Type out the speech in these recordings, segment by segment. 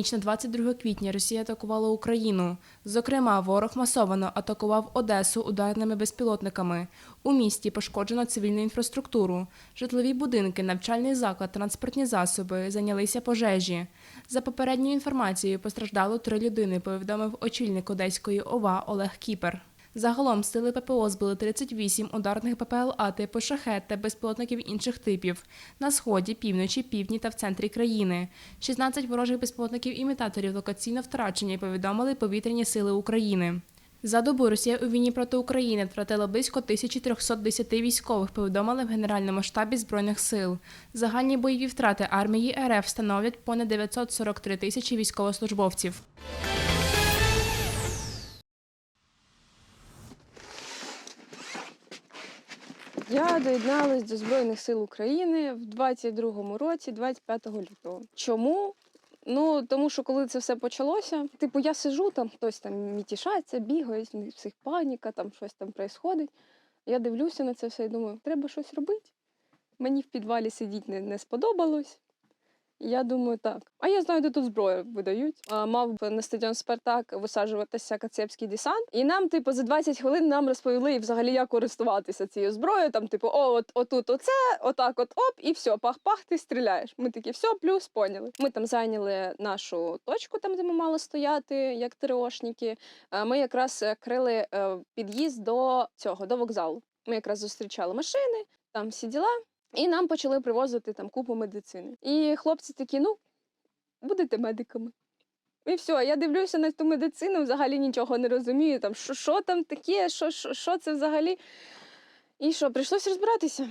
ніч на 22 квітня Росія атакувала Україну. Зокрема, ворог масовано атакував Одесу ударними безпілотниками. У місті пошкоджено цивільну інфраструктуру, житлові будинки, навчальний заклад, транспортні засоби, зайнялися пожежі. За попередньою інформацією, постраждало три людини, повідомив очільник Одеської ОВА Олег Кіпер. Загалом сили ППО збили 38 ударних ППЛА типу шахет та безпілотників інших типів на сході, півночі, півдні та в центрі країни. 16 ворожих безпілотників-імітаторів локаційно втрачені, повідомили повітряні сили України. За добу Росія у війні проти України втратила близько 1310 військових, повідомили в Генеральному штабі Збройних сил. Загальні бойові втрати армії РФ становлять понад 943 тисячі військовослужбовців. Я доєдналась до Збройних сил України в 22-му році, 25 лютого. Чому? Ну, тому що коли це все почалося, типу, я сижу, там хтось там мітішається, бігає, всіх паніка, там щось там відбувається. Я дивлюся на це все і думаю, треба щось робити. Мені в підвалі сидіти не, не сподобалось. Я думаю, так. А я знаю, де тут зброю видають. А, мав на стадіон Спартак висаджуватися кацепський десант. І нам, типу, за 20 хвилин нам розповіли взагалі, як користуватися цією зброєю. Там, типу, о, от отут оце, отак, от оп, і все, пах-пах, ти стріляєш. Ми такі, все, плюс, поняли. Ми там зайняли нашу точку, там, де ми мали стояти, як ТРОшники. Е, Ми якраз е, крили е, під'їзд до цього, до вокзалу. Ми якраз зустрічали машини, там всі діла. І нам почали привозити там купу медицини. І хлопці такі, ну, будете медиками. І все, я дивлюся на ту медицину, взагалі нічого не розумію. Там, що, що там таке, що, що, що це взагалі. І що, прийшлося розбиратися.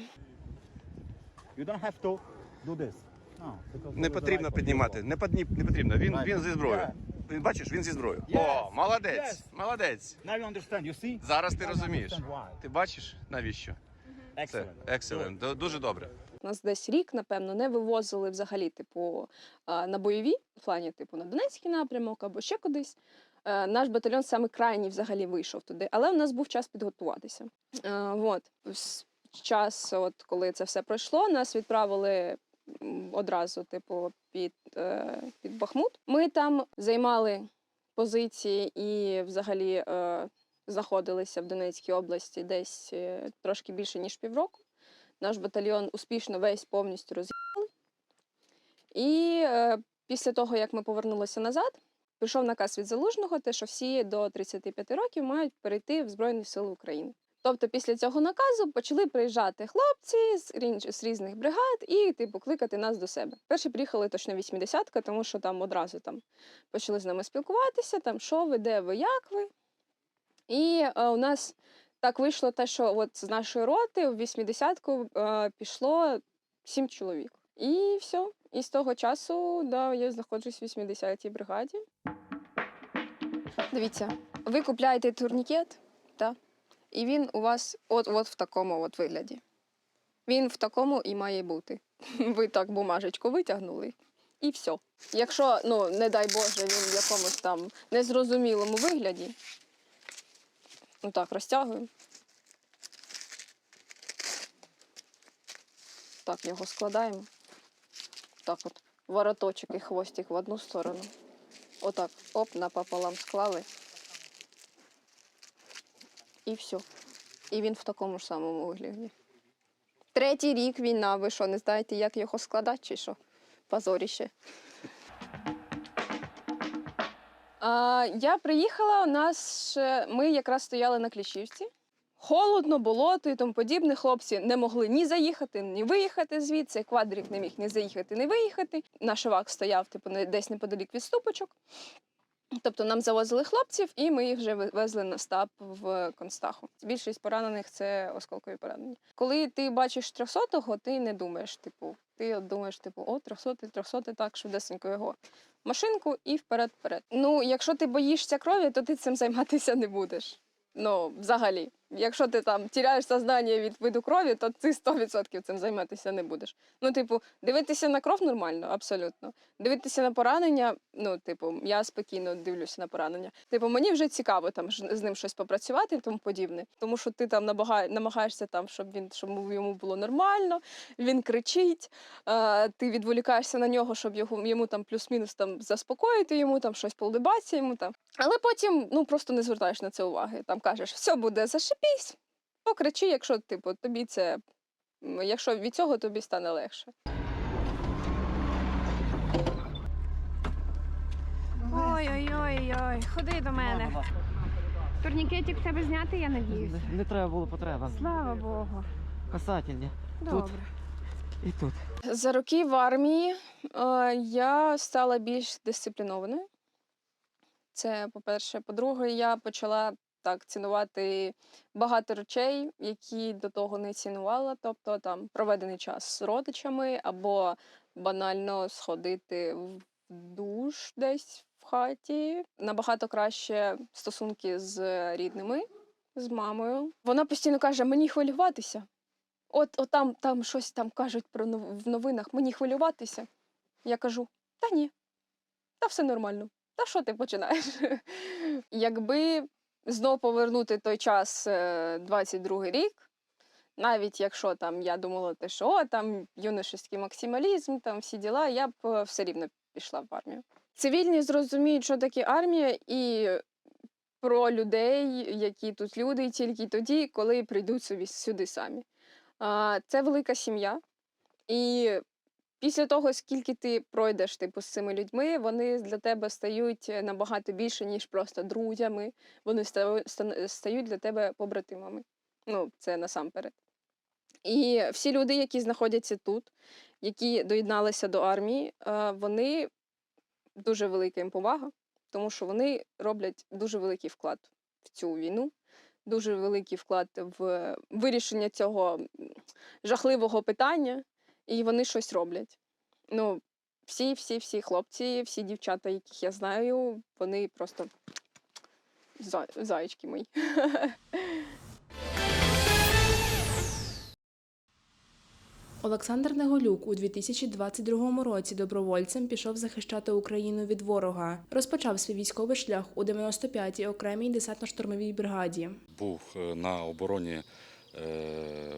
You don't have to do this. No, Не потрібно піднімати. Не подні- не потрібно. Він, Right. він зі зброєю. Yeah. Він бачиш, він зі зброєю. Yes. О, молодець! Yes. Молодець! Now you understand, you see? Зараз ти Now you розумієш. Ти бачиш навіщо? Це Excellent. Дуже добре. Нас десь рік, напевно, не вивозили взагалі, типу, на бойові, в плані, типу, на Донецький напрямок або ще кудись. Е, Наш батальйон саме крайній взагалі вийшов туди, але у нас був час підготуватися. Е, От. Час, от, коли це все пройшло, нас відправили одразу, типу, під, е, під Бахмут. Ми там займали позиції і взагалі знаходилися в Донецькій області десь е, трошки більше, ніж півроку. Наш батальйон успішно весь повністю роз'їхали. І е, після того, як ми повернулися назад, прийшов наказ від залужного, те, що всі до 35 років мають перейти в Збройні Сили України. Тобто, після цього наказу почали приїжджати хлопці з, з різних бригад і типу кликати нас до себе. Перші приїхали точно 80-ка, тому що там одразу там почали з нами спілкуватися, там що ви, де ви, як ви. І е, у нас так вийшло те, що от з нашої роти в 80-ку е, пішло сім чоловік. І все. І з того часу да, я знаходжусь в 80-й бригаді. Дивіться, ви купляєте турнікет, та? і він у вас от, от в такому от вигляді. Він в такому і має бути. Ви так бумажечку витягнули. І все. Якщо, ну, не дай Боже, він в якомусь там незрозумілому вигляді, ну так, розтягуємо. Так, його складаємо. Так от, вороточок і хвостик в одну сторону. Отак, оп, напополам склали. І все. І він в такому ж самому вигляді. Третій рік війна, ви що, не знаєте, як його складати чи що? Позоріще. А, я приїхала, у нас ще- ми якраз стояли на Кліщівці. Холодно, болото і тому подібне. Хлопці не могли ні заїхати, ні виїхати звідси. Квадрик не міг ні заїхати, ні виїхати. Наш ВАК стояв типу, десь неподалік від ступочок. Тобто нам завозили хлопців, і ми їх вже везли на стаб в Констаху. Більшість поранених це осколкові поранення. Коли ти бачиш 300-го, ти не думаєш, типу, ти думаєш, типу, о, 300, 300, так, швидесенько його машинку і вперед-вперед. Ну, якщо ти боїшся крові, то ти цим займатися не будеш. Ну, взагалі. Якщо ти там тіряєш сознання від виду крові, то ти 100% цим займатися не будеш. Ну, типу, дивитися на кров нормально, абсолютно. Дивитися на поранення, ну, типу, я спокійно дивлюся на поранення. Типу, мені вже цікаво там з ним щось попрацювати і тому подібне. Тому що ти там намагаєшся там, щоб він щоб йому було нормально, він кричить, ти відволікаєшся на нього, щоб його йому там плюс-мінус там заспокоїти, йому там щось полибатися йому там. Але потім ну просто не звертаєш на це уваги. Там кажеш, все буде зашипісь, покричи, якщо типу тобі це. Якщо від цього тобі стане легше. Ой-ой-ой, ходи до мене. Турнікетик в тебе знятий, я надіюсь. Не, не треба було потреба. Слава Богу. Касательні. Добре. І тут. За роки в армії е, я стала більш дисциплінованою. Це по-перше. По-друге, я почала так цінувати багато речей, які до того не цінувала. Тобто там проведений час з родичами або банально сходити в душ десь в хаті. Набагато краще стосунки з рідними, з мамою. Вона постійно каже: мені хвилюватися. От, от там, там щось там кажуть про в новинах, мені хвилюватися. Я кажу: та ні, та все нормально. Та що ти починаєш? Якби знов повернути той час, е, 22-й рік, навіть якщо там я думала, те, що о, там юношеський максималізм, там всі діла, я б е, все рівно пішла в армію. Цивільні зрозуміють, що таке армія, і про людей, які тут люди, тільки тоді, коли прийдуть собі сюди самі. Це велика сім'я. І після того, скільки ти пройдеш типу, з цими людьми, вони для тебе стають е, набагато більше, ніж просто друзями. Вони ста- ста- стають для тебе побратимами. Ну, це насамперед. І всі люди, які знаходяться тут, які доєдналися до армії, е, вони дуже велика їм повага, тому що вони роблять дуже великий вклад в цю війну дуже великий вклад в вирішення цього жахливого питання, і вони щось роблять. Ну, всі, всі, всі хлопці, всі дівчата, яких я знаю, вони просто за- заєчки мої. Олександр Неголюк у 2022 році добровольцем пішов захищати Україну від ворога. Розпочав свій військовий шлях у 95-й окремій десантно-штурмовій бригаді. був е, на обороні,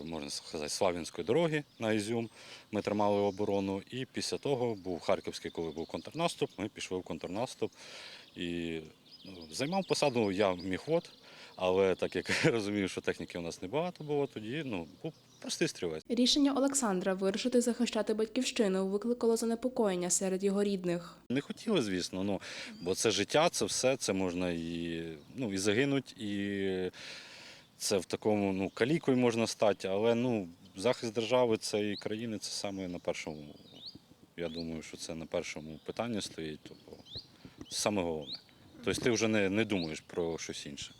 можна сказати, Слав'янської дороги на Ізюм. Ми тримали оборону. І після того був Харківський, коли був контрнаступ. Ми пішли в контрнаступ. І ну, займав посаду я міхвод, але так як я розумію, що техніки у нас небагато було, тоді ну, був простий стрілець. Рішення Олександра вирушити захищати батьківщину викликало занепокоєння серед його рідних. Не хотіли, звісно, ну, бо це життя, це все, це можна і, ну, і загинуть, і це в такому ну, калікою можна стати, але ну, захист держави цієї країни це саме на першому. Я думаю, що це на першому питанні стоїть. Тобто, це саме головне. Тобто ти вже не, не думаєш про щось інше.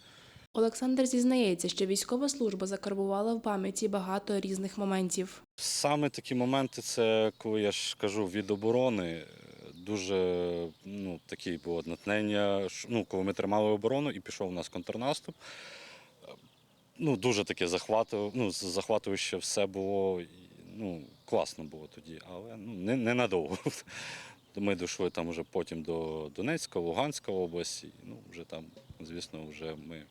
Олександр зізнається, що військова служба закарбувала в пам'яті багато різних моментів. Саме такі моменти, це коли я ж кажу від оборони, дуже ну, такі було натхнення. ш- Ну, коли ми тримали оборону і пішов у нас контрнаступ. Ну, дуже таке захвату, ну, з- захватуюче все було. Ну, класно було тоді, але ну, не, ненадовго. Ми дійшли там вже потім до Донецька, Луганська області. Ну, вже там, звісно, вже ми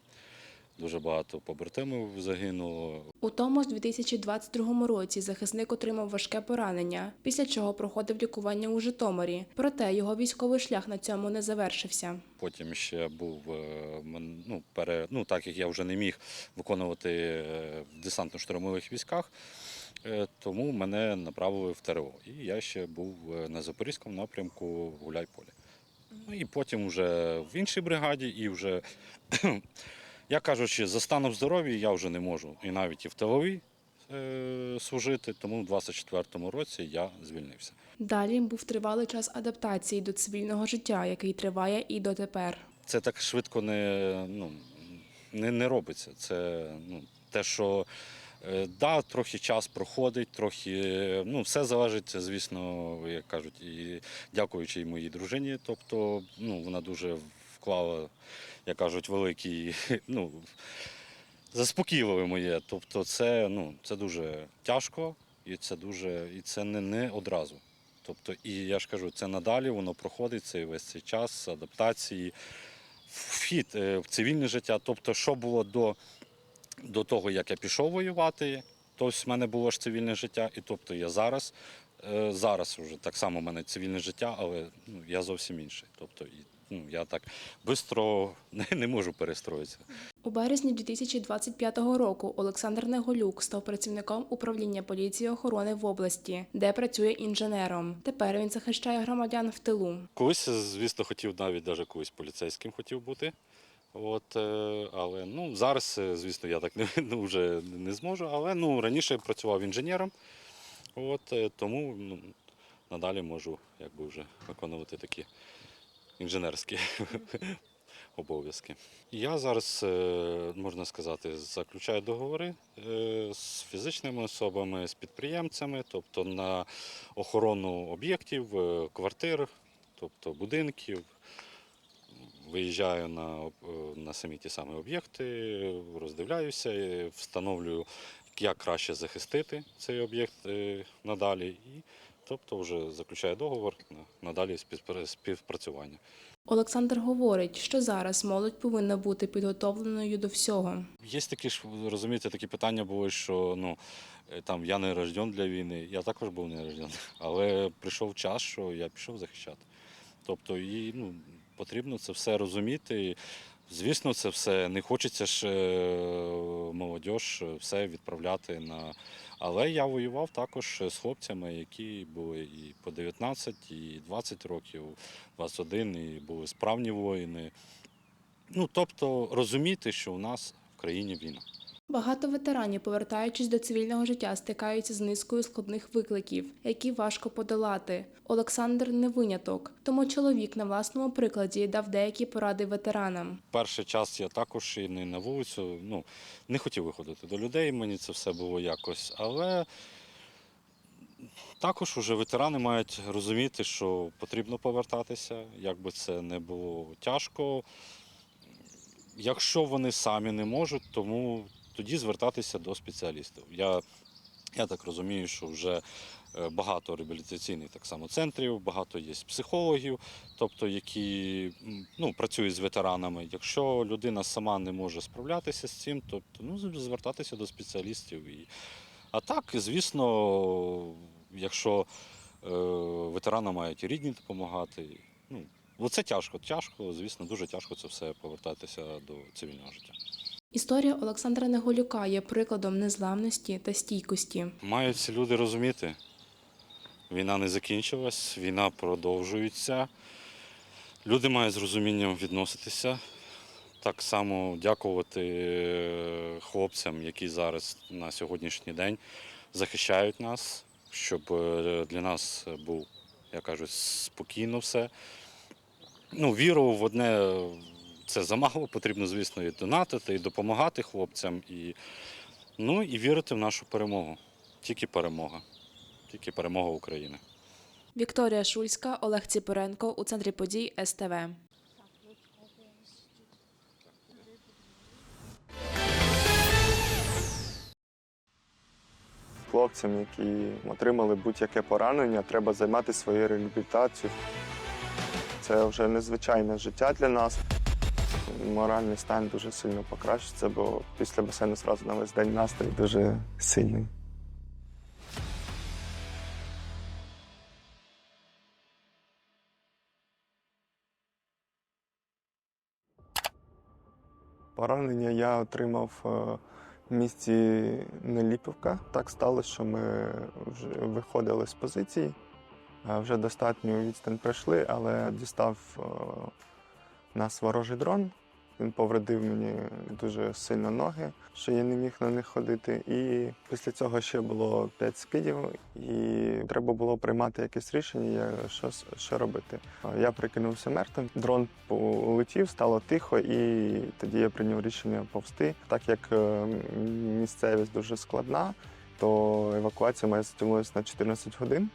дуже багато побратимів загинуло. У тому ж 2022 році захисник отримав важке поранення, після чого проходив лікування у Житомирі. Проте його військовий шлях на цьому не завершився. Потім ще був е, ну, пере, ну, так як я вже не міг виконувати е, в десантно-штурмових військах, е, тому мене направили в ТРО. І я ще був на Запорізькому напрямку Гуляйполі. Ну і потім вже в іншій бригаді, і вже, я кажучи, за станом здоров'я я вже не можу і навіть і в тиловій е, служити, тому в 24-му році я звільнився. Далі був тривалий час адаптації до цивільного життя, який триває і дотепер. це так швидко не, ну, не, не робиться. Це ну, те, що е, да, трохи час проходить, трохи ну, все залежить, звісно, як кажуть, і дякуючи і моїй дружині. Тобто, ну, вона дуже вклала, як кажуть, великий, ну, заспокійливе моє. Тобто, це, ну, це дуже тяжко і це дуже і це не, не одразу. Тобто, і я ж кажу, це надалі воно проходить цей весь цей час адаптації, вхід е, в цивільне життя. Тобто, що було до, до того, як я пішов воювати, то в мене було ж цивільне життя, і тобто я зараз. е, Зараз вже так само в мене цивільне життя, але ну, я зовсім інший. Тобто, і, я так швидко не, не можу перестроїтися. У березні 2025 року Олександр Неголюк став працівником управління поліції охорони в області, де працює інженером. Тепер він захищає громадян в тилу. Колись, звісно, хотів навіть даже колись поліцейським хотів бути. От, е, але ну, зараз, е, звісно, я так не, ну, вже не зможу. Але ну, раніше я працював інженером, от, е, тому ну, надалі можу якби, вже виконувати такі інженерські обов'язки. Я зараз, е, можна сказати, заключаю договори е, з фізичними особами, з підприємцями, тобто на охорону об'єктів, е, квартир, тобто будинків. Виїжджаю на, на самі ті самі об'єкти, роздивляюся, встановлюю, як краще захистити цей об'єкт надалі. І, тобто вже заключаю договор на надалі співпра- співпрацювання. Олександр говорить, що зараз молодь повинна бути підготовленою до всього. Є такі ж, розумієте, такі питання були, що ну, е, там, я не рожден для війни, я також був не рожден. Але прийшов час, що я пішов захищати. Тобто і, ну, потрібно це все розуміти. Звісно, це все не хочеться ж молодь все відправляти на. Але я воював також з хлопцями, які були і по 19, і 20 років, 21, і були справні воїни. Ну, тобто розуміти, що у нас в країні війна. Багато ветеранів, повертаючись до цивільного життя, стикаються з низкою складних викликів, які важко подолати. Олександр не виняток, тому чоловік на власному прикладі дав деякі поради ветеранам. Перший час я також і не на вулицю, ну, не хотів виходити до людей, мені це все було якось. Але також уже ветерани мають розуміти, що потрібно повертатися, як би це не було тяжко. Якщо вони самі не можуть, тому тоді звертатися до спеціалістів. Я, я так розумію, що вже е, багато реабілітаційних так само центрів, багато є психологів, тобто які ну, працюють з ветеранами. Якщо людина сама не може справлятися з цим, тобто ну, звертатися до спеціалістів. І... А так, звісно, якщо е, ветеранам мають рідні допомагати. Ну, це тяжко, тяжко, звісно, дуже тяжко це все повертатися до цивільного життя. Історія Олександра Неголюка є прикладом незламності та стійкості. Мають ці люди розуміти, війна не закінчилась, війна продовжується. Люди мають з розумінням відноситися. Так само дякувати е, хлопцям, які зараз на сьогоднішній день захищають нас, щоб е, для нас був, я кажу, спокійно все. Ну, віру в одне це замало, потрібно, звісно, і донатити, і допомагати хлопцям. І, ну, і вірити в нашу перемогу. Тільки перемога. Тільки перемога України. Вікторія Шульська, Олег Ціпоренко у центрі подій СТВ. Хлопцям, які отримали будь-яке поранення, треба займатися своєю реабілітацією. Це вже незвичайне життя для нас. Моральний стан дуже сильно покращиться, бо після басейну зразу на весь день настрій дуже сильний. Поранення я отримав е, в місті Неліпівка. Так сталося, що ми вже виходили з позиції. Е, Вже достатню відстань пройшли, але дістав е, нас ворожий дрон. Він повредив мені дуже сильно ноги, що я не міг на них ходити. І після цього ще було 5 скидів, і треба було приймати якесь рішення, що, що робити. Я прикинувся мертвим. Дрон полетів, стало тихо, і тоді я прийняв рішення повсти. Так як е, місцевість дуже складна, то евакуація моя затягнулася на 14 годин.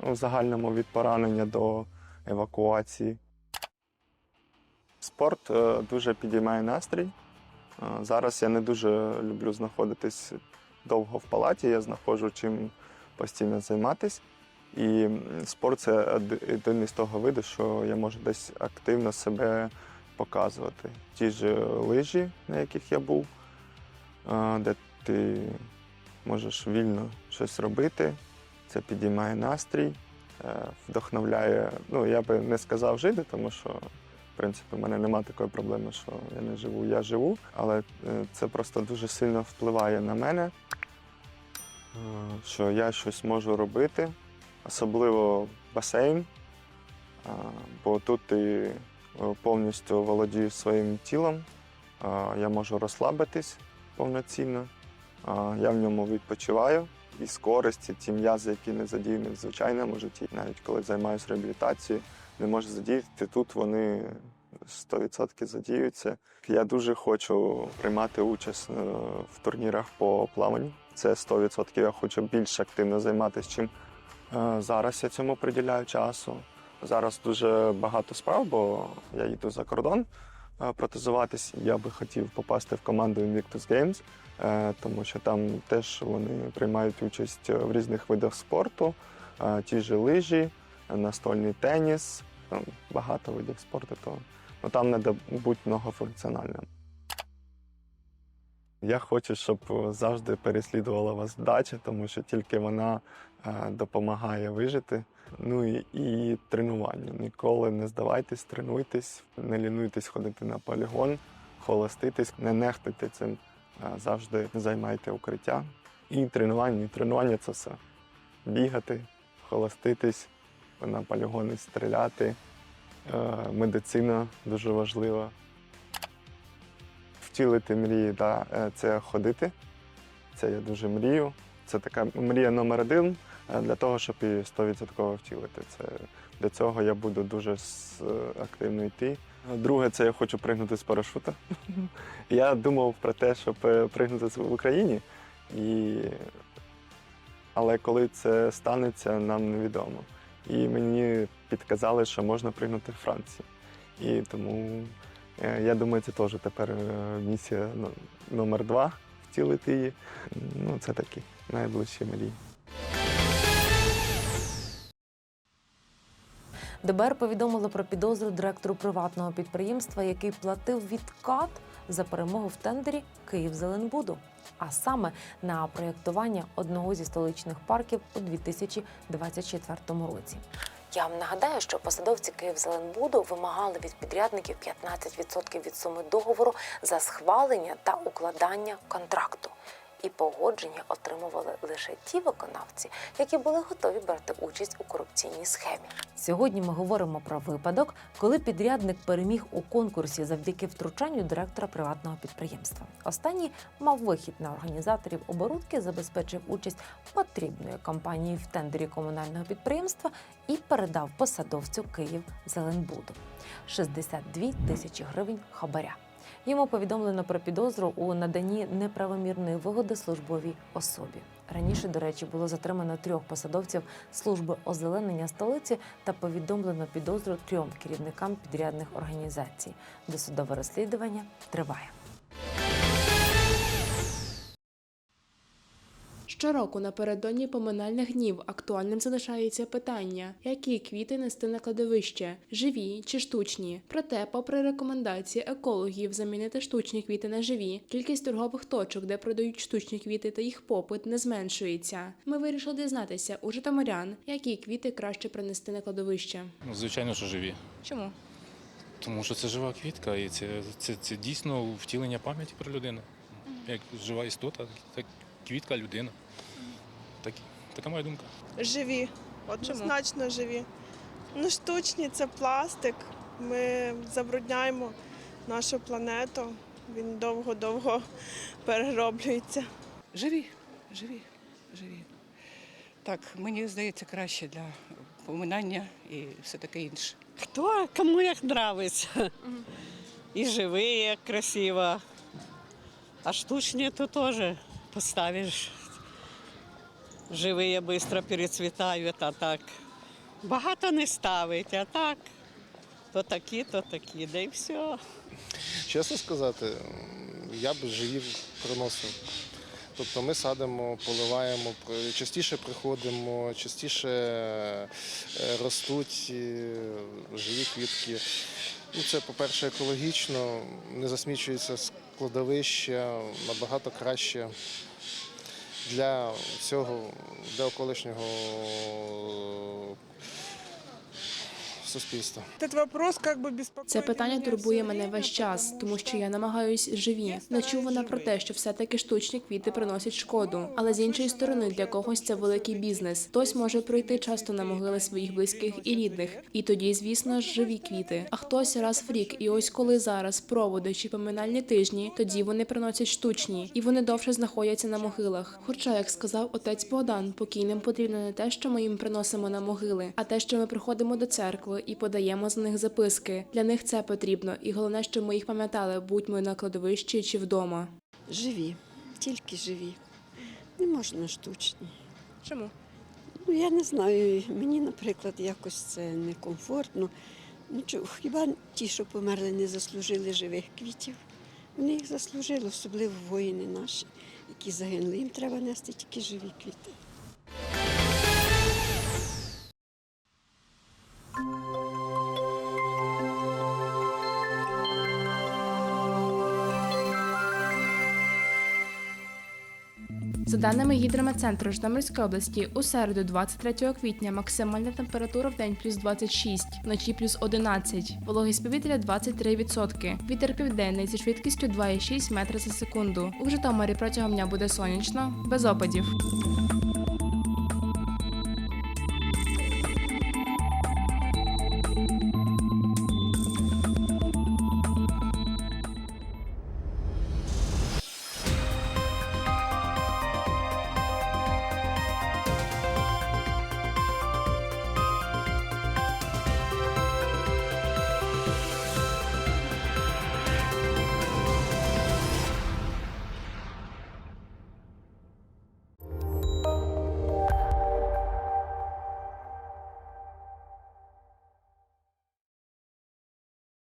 В загальному від поранення до евакуації. Спорт е, дуже підіймає настрій. Зараз я не дуже люблю знаходитись довго в палаті, я знаходжу чим постійно займатися. І спорт це од- один із того виду, що я можу десь активно себе показувати. Ті ж лижі, на яких я був, де ти можеш вільно щось робити. Це підіймає настрій, е, вдохновляє. Ну, я би не сказав жити, тому що, в принципі, в мене немає такої проблеми, що я не живу, я живу. Але е, це просто дуже сильно впливає на мене, е, що я щось можу робити, особливо басейн, е, бо тут ти повністю володієш своїм тілом, я можу розслабитись повноцінно. Я в ньому відпочиваю і з користі ті м'язи, які не задіяні в звичайному житті, навіть коли займаюся реабілітацією, не можу задіяти. Тут вони 100% задіються. Я дуже хочу приймати участь е, в турнірах по плаванню. Це 100% я хочу більш активно займатися, чим е, зараз я цьому приділяю часу. Зараз дуже багато справ, бо я їду за кордон е, протезуватись. Я би хотів попасти в команду Invictus Games. Тому що там теж вони приймають участь в різних видах спорту, ті ж лижі, настольний теніс, там багато видів спорту, то ну, там треба бути многофункціональним. Я хочу, щоб завжди переслідувала вас вдача, тому що тільки вона е, допомагає вижити. Ну і, і тренування. Ніколи не здавайтесь, тренуйтесь, не лінуйтесь ходити на полігон, холоститись, не нехтуйте цим. Е, Завжди займайте укриття. І тренування. І тренування це все. Бігати, холоститись, на полігони стріляти. Е, Медицина дуже важлива. Втілити мрії, да, е, це ходити. Це я дуже мрію. Це така мрія номер один е, для того, щоб її 100% втілити. Це, для цього я буду дуже активно йти. Друге, це я хочу пригнути з парашута. Я думав про те, щоб пригнути в Україні, і... але коли це станеться, нам невідомо. І мені підказали, що можна пригнути в Франції. І тому е, я думаю, це теж тепер е, місія ну, номер два втілити її. Ну, це такі найближчі мрії. ДБР повідомило про підозру директору приватного підприємства, який платив відкат за перемогу в тендері Київзеленбуду, а саме на проєктування одного зі столичних парків у 2024 році. Я вам нагадаю, що посадовці Київзеленбуду вимагали від підрядників 15% від суми договору за схвалення та укладання контракту. І погодження отримували лише ті виконавці, які були готові брати участь у корупційній схемі. Сьогодні ми говоримо про випадок, коли підрядник переміг у конкурсі завдяки втручанню директора приватного підприємства. Останній мав вихід на організаторів оборудки, забезпечив участь потрібної компанії в тендері комунального підприємства і передав посадовцю Київ Зеленбуду 62 тисячі гривень хабаря. Йому повідомлено про підозру у наданні неправомірної вигоди службовій особі. Раніше, до речі, було затримано трьох посадовців служби озеленення столиці та повідомлено підозру трьом керівникам підрядних організацій. Досудове розслідування триває. Щороку напередодні поминальних днів актуальним залишається питання, які квіти нести на кладовище, живі чи штучні. Проте, попри рекомендації екологів замінити штучні квіти на живі, кількість торгових точок, де продають штучні квіти та їх попит, не зменшується. Ми вирішили дізнатися у житомирян, які квіти краще принести на кладовище. Ну, звичайно, що живі. Чому? Тому що це жива квітка, і це, це, це дійсно втілення пам'яті про людину. Як жива істота, так квітка людина. Так, така моя думка. Живі, однозначно живі. Ну, штучні це пластик. Ми забрудняємо нашу планету. Він довго-довго перероблюється. Живі, живі, живі. Так, мені здається, краще для поминання і все таке інше. Хто кому як нравиться. І живі, як красиво. А штучні то теж поставиш. Живі швидко перецвітають, а так. Багато не ставить, а так. То такі, то такі, да і все. Чесно сказати, я б живі приносив. Тобто ми садимо, поливаємо, частіше приходимо, частіше е, ростуть е, живі квітки. Ну, це, по-перше, екологічно, не засмічується складовище, набагато краще для всього, для околишнього суспільства. Этот вопрос как бы беспокоит Це питання меня турбує всё мене время, весь час, потому тому что що я намагаюсь живі. Не чувана про те, що все-таки штучні квіти приносять шкоду. Але з іншої сторони, для когось це великий бізнес. Хтось може прийти часто на могили своїх близьких і рідних, і тоді, звісно ж, живі квіти. А хтось раз в рік, і ось коли зараз проводи чи поминальні тижні, тоді вони приносять штучні, і вони довше знаходяться на могилах. Хоча, як сказав отець Богдан, покійним потрібно не те, що ми їм приносимо на могили, а те, що ми приходимо до церкви і подаємо за них записки. Для них це потрібно, і головне, щоб ми їх пам'ятали, будь ми на кладовищі чи вдома. Живі, тільки живі. Не можна штучні. Чому? Ну, я не знаю, мені, наприклад, якось це некомфортно. Ну, хіба ті, що померли, не заслужили живих квітів? Вони їх заслужили, особливо воїни наші, які загинули. Їм треба нести тільки живі квіти. Даними гідрометцентру Житомирської області, у середу, 23 квітня, максимальна температура в день плюс 26, вночі плюс 11, вологість повітря 23%, вітер південний зі швидкістю 2,6 метра за секунду. У Житомирі протягом дня буде сонячно, без опадів.